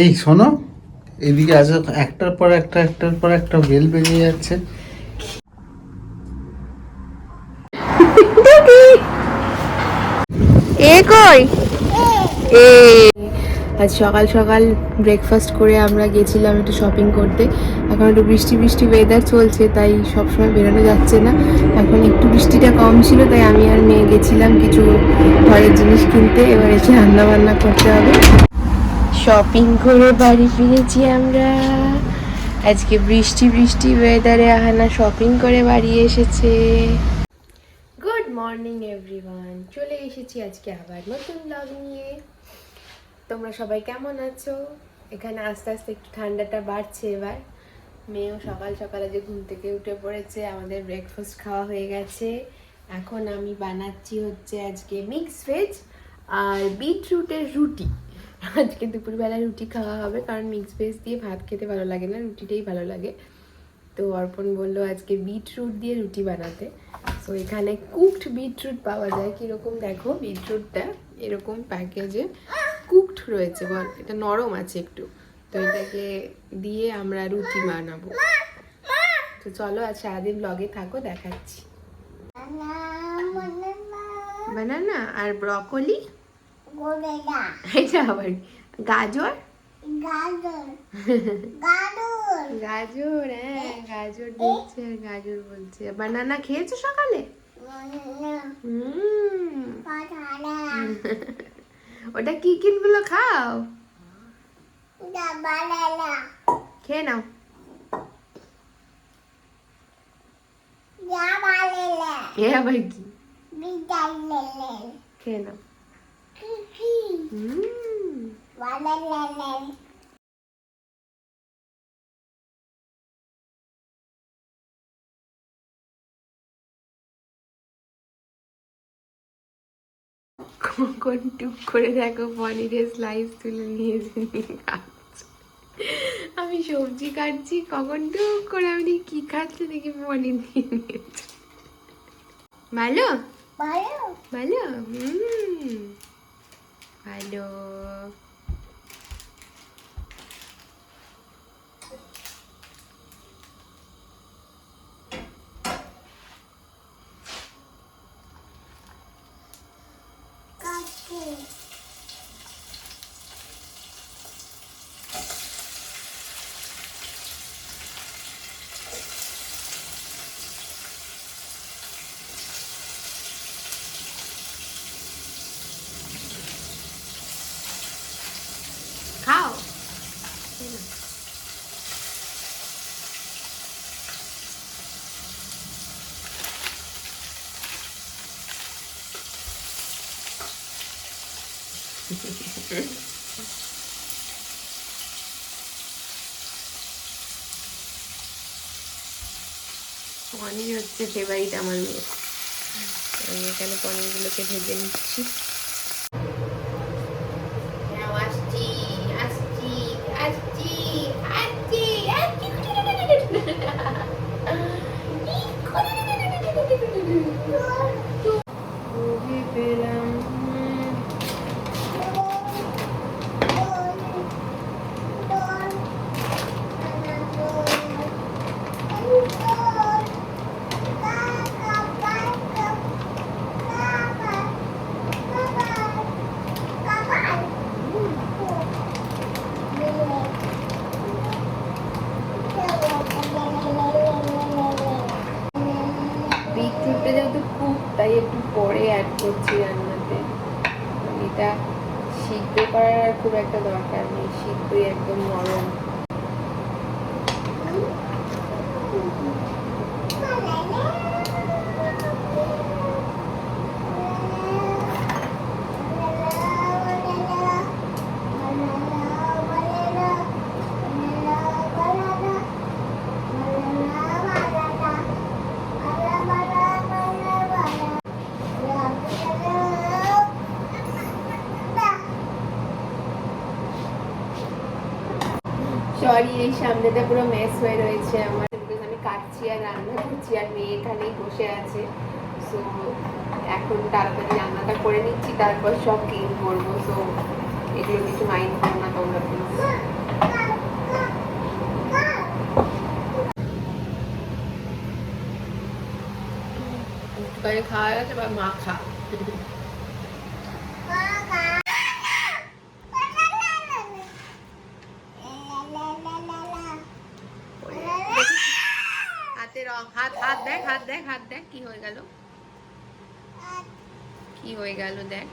এই শোনো, এদিকে আজ একটার পর একটা, একটার পর একটা বেল বেরিয়ে যাচ্ছে। এ কই? এ। আজ সকাল সকাল ব্রেকফাস্ট করে আমরা গেছিলাম একটু শপিং করতে। এখন একটু বৃষ্টি বৃষ্টি ওয়েদার চলছে, তাই সবসময় বেরোনো যাচ্ছে না। এখন একটু বৃষ্টিটা কম ছিল, তাই আমি আর মেয়ে গেছিলাম কিছু ঘরের জিনিস কিনতে। এবার এসে রান্না বান্না করতে হবে। শপিং করে বাড়ি ফিরেছি আমরা। আজকে বৃষ্টি বৃষ্টি ওয়েদারে আহানা শপিং করে বাড়ি এসেছে। গুড মর্নিং এভরিওয়ান চলে এসেছি আজকে আবার নতুন ব্লগ নিয়ে। তোমরা সবাই কেমন আছো? এখানে আস্তে আস্তে একটু ঠান্ডাটা বাড়ছে এবার। মেয়েও সকাল, সকালে যে ঘুম থেকে উঠে পড়েছে, আমাদের ব্রেকফাস্ট খাওয়া হয়ে গেছে। এখন আমি বানাচ্ছি হচ্ছে আজকে মিক্স ভেজ আর বিটরুটের রুটি। আজকে দুপুরবেলায় রুটি খাওয়া হবে কারণ মিক্স ভেজ দিয়ে ভাত খেতে ভালো লাগে না রুটিটাই ভালো লাগে। তো অর্পণ বলল আজকে বিটরুট দিয়ে রুটি বানাতে। তো এখানে কুকড বিটরুট পাওয়া যায় কীরকম দেখো বিটরুটটা এরকম প্যাকেজে কুকড রয়েছে বল এটা নরম আছে একটু। তো এটাকে দিয়ে আমরা রুটি বানাবো। তো চলো আজ সারাদিন ব্লগে থাকো দেখাচ্ছি। বানানা আর ব্রকলি এটা আবার। গাজর? গাজর। হ্যাঁ গাজর দিচ্ছে গাজর বলছে। বানানা খেয়েছো সকালে? হুম। ওটা কি কিনগুলো খাও? খেয়ে নাও। এ আবার কি? খেয়ে নাও। হুম। কখন টুক করে দেখো পনিরের স্লাইস তুলে নিয়ে খাচ্ছে। আমি সবজি কাটছি, কখন টুক করে আমি কি খাচ্ছে দেখি পনির নিয়ে নিয়েছে ভালো? ভালো? হুম। ভালো খাও পনির হচ্ছে ফেভারিট আমার মেয়ে। আমি এখানে পনিরগুলোকে ভেজে নিচ্ছি। এই সামনেটা পুরো মেস হয়ে রয়েছে আমার। because আমি কাটছি আর রান্না করছি আর মেয়ে এখানেই বসে আছে। সো এখন তাড়াতাড়ি রান্নাটা করে নিচ্ছি, তারপর সব ক্লিন করব। সো এগুলো কিছু মাইন্ড করো না তোমরা প্লিজ খাওয়া গেছে বা মা খা হাতে রং হাত হাত দেখ হাত দেখ কি হয়ে গেল? কি হয়ে গেল দেখ।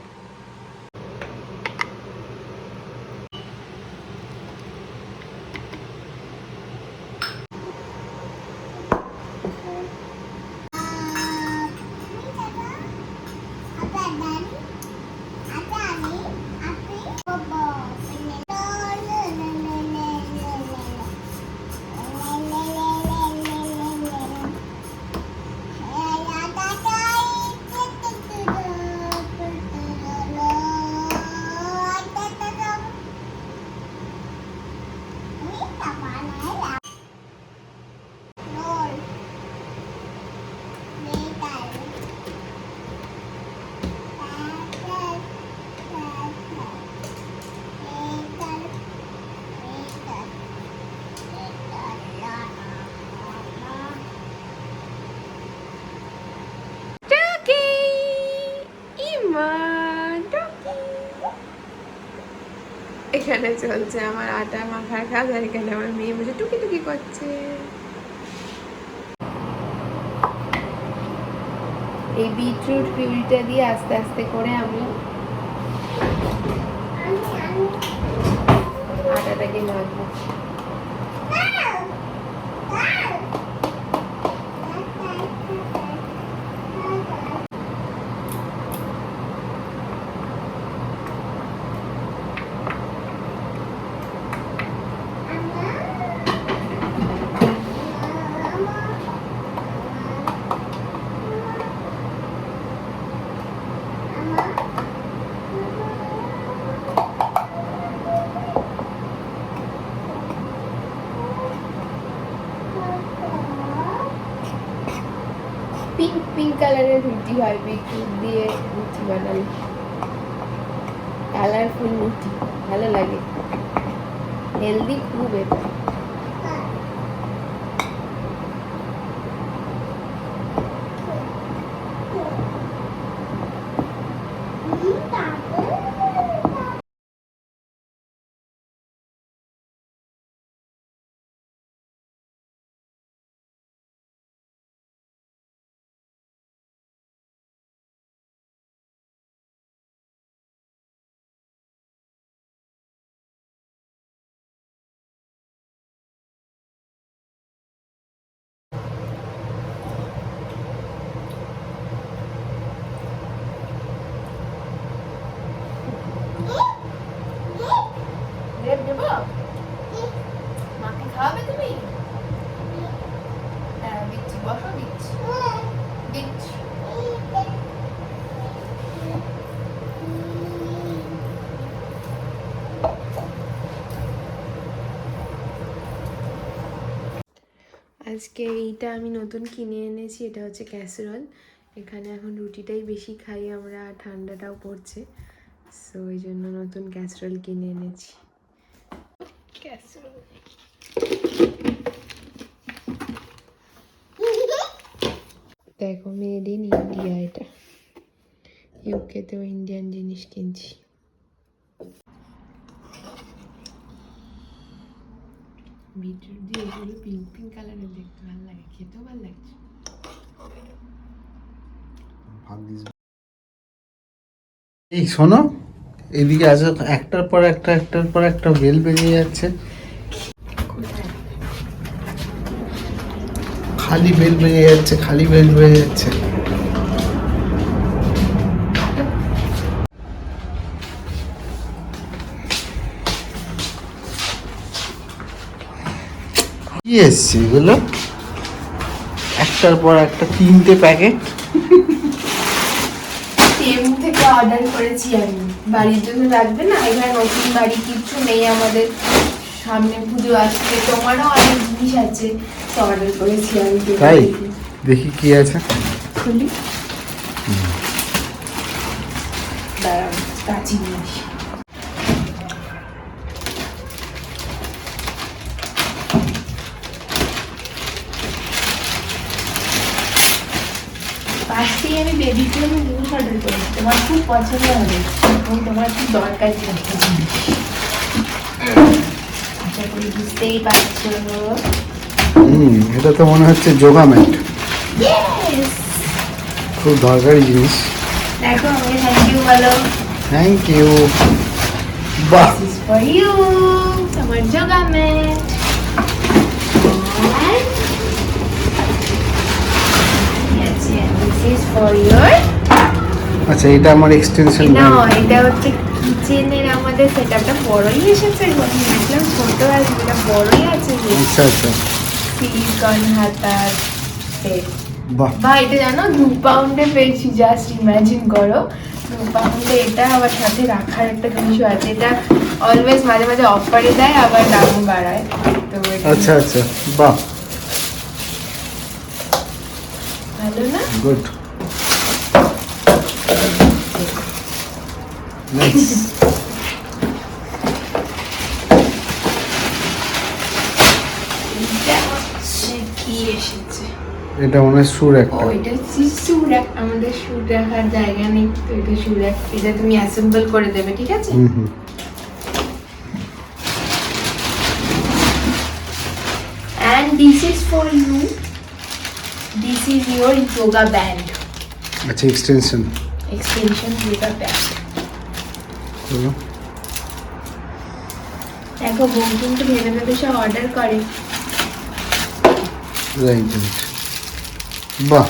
এখানে চলছে আমার আটা মাখার কাজ আর এখানে আমার মেয়ে বসে টুকি টুকি করছে। এই বিটরুট পিউরিটা দিয়ে আস্তে আস্তে করে আমি আটাটাকে মাখবো পিঙ্ক পিঙ্ক কালারের রুটি হয় বিটরুট দিয়ে রুটি বানালে। কালারফুল রুটি ভালো লাগে। হেলদি খুব এটা রেপ দেবো মাকে খাওয়াবে তুমি হ্যাঁ দিচ্ছি বসো দিচ্ছি দিচ্ছি আজকে এইটা আমি নতুন কিনে এনেছি এটা হচ্ছে ক্যাসেরল এখানে এখন রুটিটাই বেশি খাই আমরা ঠান্ডাটাও পড়ছে। সো ওই জন্য নতুন ক্যাসেরল কিনে এনেছি। ক্যাসেরল দেখো মেড ইন ইন্ডিয়া এটা। ইউকেতেও ইন্ডিয়ান জিনিস কিনছি। বিটরুট দিয়ে এগুলো পিঙ্ক পিঙ্ক কালারের দেখতে ভালো লাগে, খেতেও ভালো লাগছে। এই শোনো, এদিকে আজ একটার পর একটা, একটার পর একটা বেল বেরিয়ে যাচ্ছে। খালি বেল বেরিয়ে যাচ্ছে, খালি বেল বেরিয়ে যাচ্ছে। এসছে এগুলো? একটার পর একটা তিনটে প্যাকেট। থেকে অর্ডার করেছি আমি। বাড়ির জন্য লাগবে না? এখানে নতুন বাড়ি কিচ্ছু নেই আমাদের। সামনে পুজো আসছে তোমারও অনেক জিনিস আছে। তো অর্ডার করেছি আমি তাই? দেখি। কি আছে। খুলি। দাঁড়াও কাচি নিয়ে আসি। আজকেই আমি বেবিকে আমি জিনিস অর্ডার করেছি। তোমার খুব পছন্দ হবে। এবং তোমার খুব দরকার জিনিস আশা করি বুঝতেই পারছ। হুম এটা তো মনে হচ্ছে যোগা ম্যাট! খুব দরকারি জিনিস। দেখো থ্যাংক ইউ বলো থ্যাংক ইউ বাহ! For you তোমার yoga mat Yes, yes, this is for your আচ্ছা এটা আমার এক্সটেনশন না এটা হচ্ছে কিচেনের আমাদের সেটআপটা বড়ই এসেছে দেখলাম ছোট আছে এটা বড়ই আছে আচ্ছা আচ্ছা। সিলিকন হাতার সেট বাহ। বা এটা জানো দু পাউন্ডে পেয়েছি জাস্ট ইমাজিন করো। দু পাউন্ডে এটা আবার সাথে রাখার একটা জিনিসও আছে এটা অলওয়েজ মাঝে মাঝে অফারে দেয় আবার দামও বাড়ায়। তো আচ্ছা আচ্ছা। বাহ। ভালো না? গুড এটা মনে হয় সুর একটা। শু rack। আমাদের শু রাখার জায়গা নেই তো এটা rack। এটা তুমি অ্যাসেম্বল করে দেবে ঠিক আছে? হুম হুম। And this is for you. This is your yoga band. আচ্ছা এক্সটেনশন extension yoga band. দেখো বউ কিন্তু ভেবে ভেবে সব অর্ডার করে। রাইট রাইট বাহ।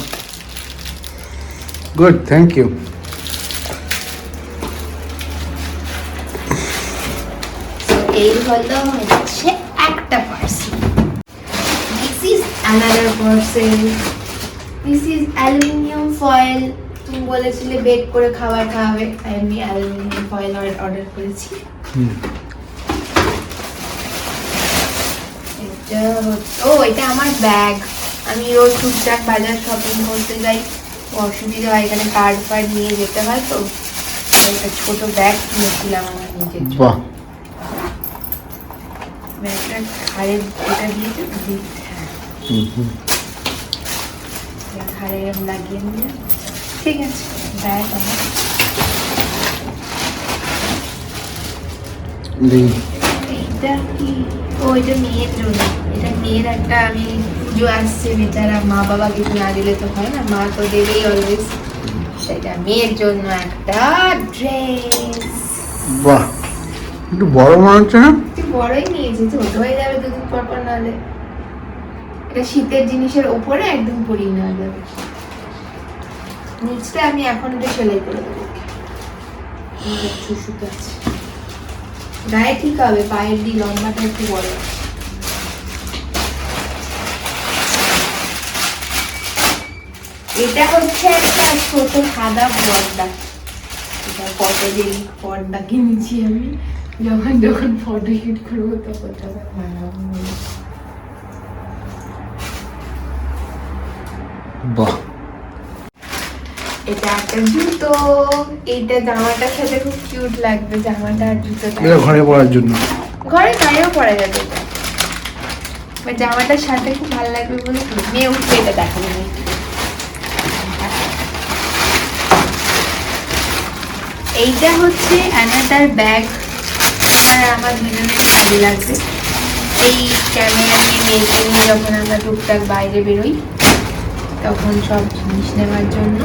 গুড থ্যাংক ইউ এই হলো হচ্ছে একটা parcel this is another parcel this is aluminium foil তুমি বলেছিলে বেক করে খাবার খাওয়াবে তাই আমি অ্যালুমিনিয়াম ফয়েল অর্ডার করেছি। এটা ও এটা আমার ব্যাগ আমি রোজ টুকটাক বাজার শপিং করতে যাই অসুবিধা হয় এখানে কার্ড ফার্ড নিয়ে যেতে হয় তো। একটা ছোট ব্যাগ কিনেছিলাম আমার নিজের। বাহ। ব্যাগটা ঘাড়ে এটা দিয়েছে? হ্যাঁ ঘাড়ে লাগিয়ে নিলাম। ঠিক আছে এটা কি? ও এটা মেয়ের জন্য। এটা মেয়ের একটা আমি পুজো আসছে বেচারা মা না দিলে তো হয় না মা তো দেবেই অলওয়েজ সেটা মেয়ের জন্য একটা ড্রেস বাহ একটু বড় মনে হচ্ছে না? বড়ই নিয়েছি ছোট হয়ে যাবে দুদিন পর পর নাহলে। এটা শীতের জিনিসের ওপরে একদম পরিয়ে নেওয়া যাবে। নিচটা আমি এখন এটা সেলাই করে দেবো। গায়ে ঠিক হবে, পায়ের দি লম্বাটা একটু বড় এটা হচ্ছে একটা ছোট সাদা পর্দা। এটা পটলের পর্দা কিনেছি আমি? যখন যখন ফটো শুট করব তখন তখন। বাহ। এটা একটা জুতো। এইটা জামাটার সাথে খুব কিউট লাগবে জামাটা আর জুতোটা। এটা ঘরে পড়ার জন্য। ঘরে গায়েও পরা যাবে এটা। জামাটার সাথে খুব ভালো লাগবে বলে মেয়ে এটা দেখাবো এইটা হচ্ছে অ্যানাদার ব্যাগ আর আমার দুজনের কাজে লাগবে। এই ক্যামেরা নিয়ে মেয়েকে নিয়ে যখন আমরা টুকটাক বাইরে বেরোই তখন সব জিনিস নেওয়ার জন্য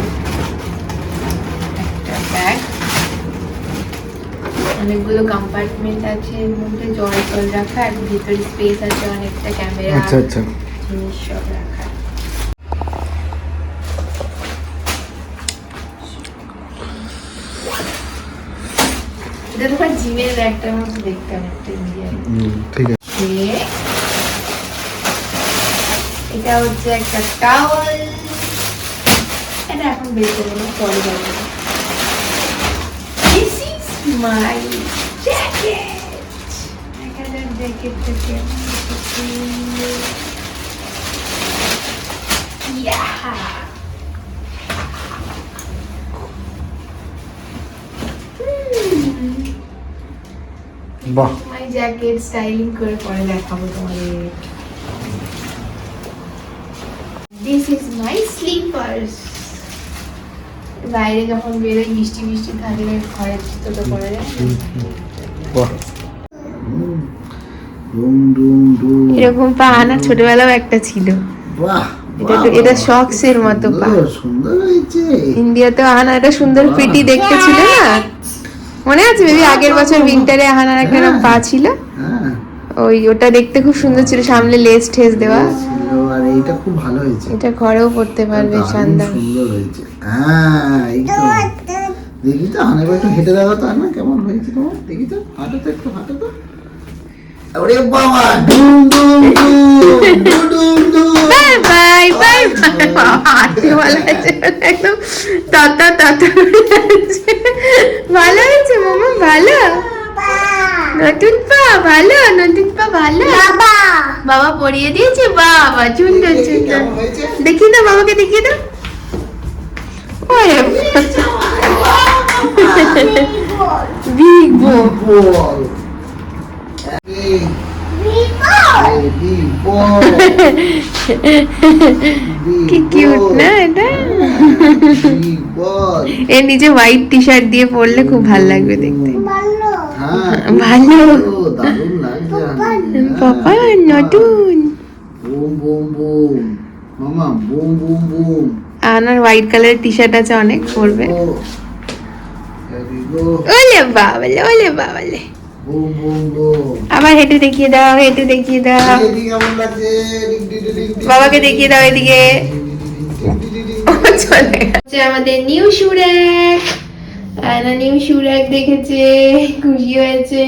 অনেকগুলো কম্পার্টমেন্ট আছে এর মধ্যে জল টল রাখা আর ভিতরে স্পেস আছে অনেকটা ক্যামেরা আচ্ছা আচ্ছা। জিনিস সব রাখা। এটা তোমার জিমের ব্যাগটার মতো দেখতে অনেকটা ইন্ডিয়ান ঠিক আছে। এটা হচ্ছে একটা টাওয়াল এটা এখন বের করব না পরে যাব দিস ইজ মাই জ্যাকেট এখানে জ্যাকেটটাকে Yeah. Hmm. বাহ মাই জ্যাকেট স্টাইলিং করে পরে দেখাবো তোমাদের দিস ইজ মাই স্লিপার্স বাইরে যখন বেরোই বৃষ্টি বৃষ্টি থাকলে ঘরের ভিতরে করা যায়। এরকম পা আনার ছোটবেলাও একটা ছিল। এটা তো- এটা শখসের মতো পা। সুন্দর, সুন্দর হয়েছে। ইন্ডিয়াতে আহানা একটা সুন্দর পিটি দেখতে ছিল না? মনে আছে বেবি আগের বছর উইন্টারে আহানার একটা এরকম পা ছিল? হ্যাঁ। ওই ওটা দেখতে খুব সুন্দর ছিল সামনে লেস ঠেস দেওয়া। আর এইটা খুব ভালো হয়েছে। এটা ঘরেও পড়তে পারবে চান্দা সুন্দর হয়েছে। হ্যাঁ এই তো। দেখি তো হানে একটু হেঁটে দেখো তো না কেমন হয়েছে তোমার? দেখি তো হাঁটো তো একটু হাঁটো তো। ওরে বাবা ডুম ডুম ডুম ডুম ডুম। ডুম বাই বাই বাই হাঁটতে ভালো আছে একদম ততা ততা ভালো হয়েছে মামা ভালো? নতুন পা ভালো? নতুন পা ভালো? বাবা। বাবা পরিয়ে দিয়েছে বাবা কেমন হয়েছে? দেখি না বাবাকে দেখিয়ে দাও। এই এই big ball। Big কি কিউট ball। না এটা Big ball। এর নিচে হোয়াইট টি শার্ট দিয়ে পরলে খুব ভালো লাগবে দেখতে ভালো। পাপা নতুন বুম বুম বুম মামা, বুম বুম বুম আনার হোয়াইট কালারের টি শার্ট আছে অনেক পরবে ওলে বাবালে ওলে বাবালে আবার হেঁটে দেখিয়ে দাও হেঁটে দেখিয়ে দাও বাবাকে দেখিয়ে দাও এদিকে চলে আমাদের নিউ সুরেক আয়না নিউ সুরেক দেখেছে খুশি হয়েছে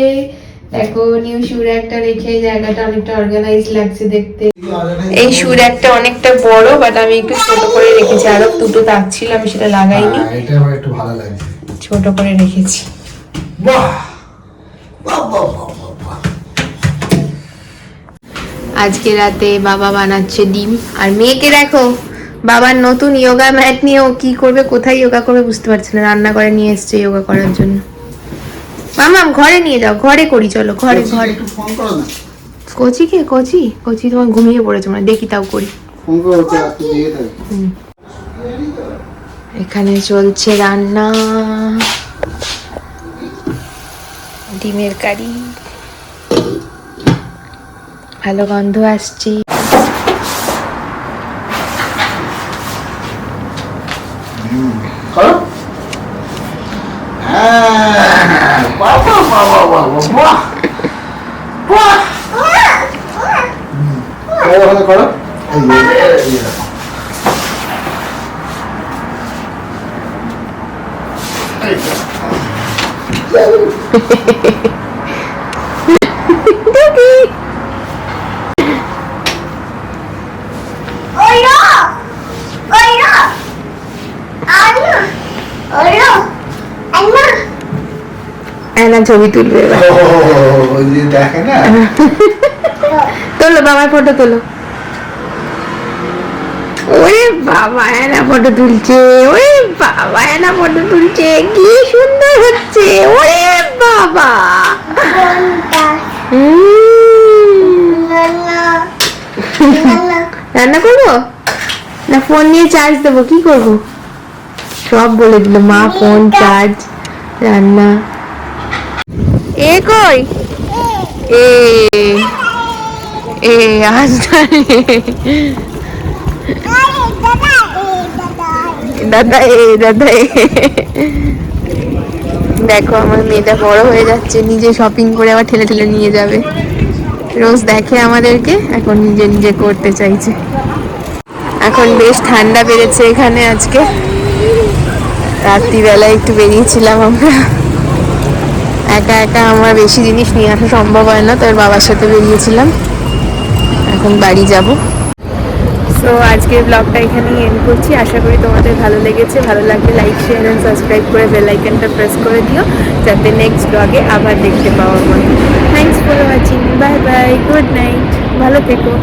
দেখো নিউ শু র্যাকটা রেখে জায়গাটা অনেকটা অর্গানাইজ লাগছে দেখতে। এই শু র্যাকটা অনেকটা বড় বাট আমি একটু ছোট করে রেখেছি। আরও দুটো তাক ছিল আমি সেটা লাগাইনি। হ্যাঁ, এটা আমার একটু ভালো লাগছে। ছোট করে রেখেছি। বাহ! বাহ বাহ বাহ বাহ, বাহ। আজকে রাতে বাবা বানাচ্ছে ডিম। আর মেয়েকে দেখো বাবার নতুন ইয়োগা ম্যাট নিয়ে ও কি করবে কোথায় যোগা করবে বুঝতে পারছে না। রান্না করে নিয়ে এসছে যোগা করার জন্য। মামাম ঘরে নিয়ে যাও ঘরে করি চলো ঘরে ঘরে। একটু ফোন করো না। কচি কে? কচি? কচি তোমার ঘুমিয়ে পড়েছে মানে দেখি তাও করি। ফোন। এখানে চলছে রান্না। ডিমের কারি। ভালো গন্ধ আসছে। 鼻からはいいよいいよはい এনা ছবি তুলবে দেখে না। তোলো বাবার ফটো তোলো। ওরে বাবা এনা ফটো তুলছে ওরে বাবা এনা ফটো তুলছে কি সুন্দর হচ্ছে ওরে বাবা। রান্না করব? না ফোন নিয়ে চার্জ দেবো কি করব? সব বলে দিল মা ফোন চার্জ রান্না। কই? এ এ দাদা এ দেখো, আমার মেয়েটা বড় হয়ে যাচ্ছে, নিজে শপিং করে আবার ঠেলে ঠেলে নিয়ে যাবে। রোজ দেখে আমাদেরকে, এখন নিজে নিজে করতে চাইছে। এখন বেশ ঠান্ডা বেড়েছে এখানে আজকে। রাত্রিবেলায় একটু বেরিয়েছিলাম আমরা। একা একা আমার বেশি জিনিস নিয়ে আসা সম্ভব হয় না তোর বাবার সাথে বেরিয়েছিলাম। এখন বাড়ি যাব। সো আজকের ব্লগটা এখানেই এন্ড করছি। আশা করি তোমাদের ভালো লেগেছে। ভালো লাগলে লাইক শেয়ার অ্যান্ড সাবস্ক্রাইব করে বেল আইকনটা প্রেস করে দিও, যাতে নেক্সট ব্লগে আবার দেখতে পাওয়া যায় thanks for watching bye bye good night ভালো থেকো।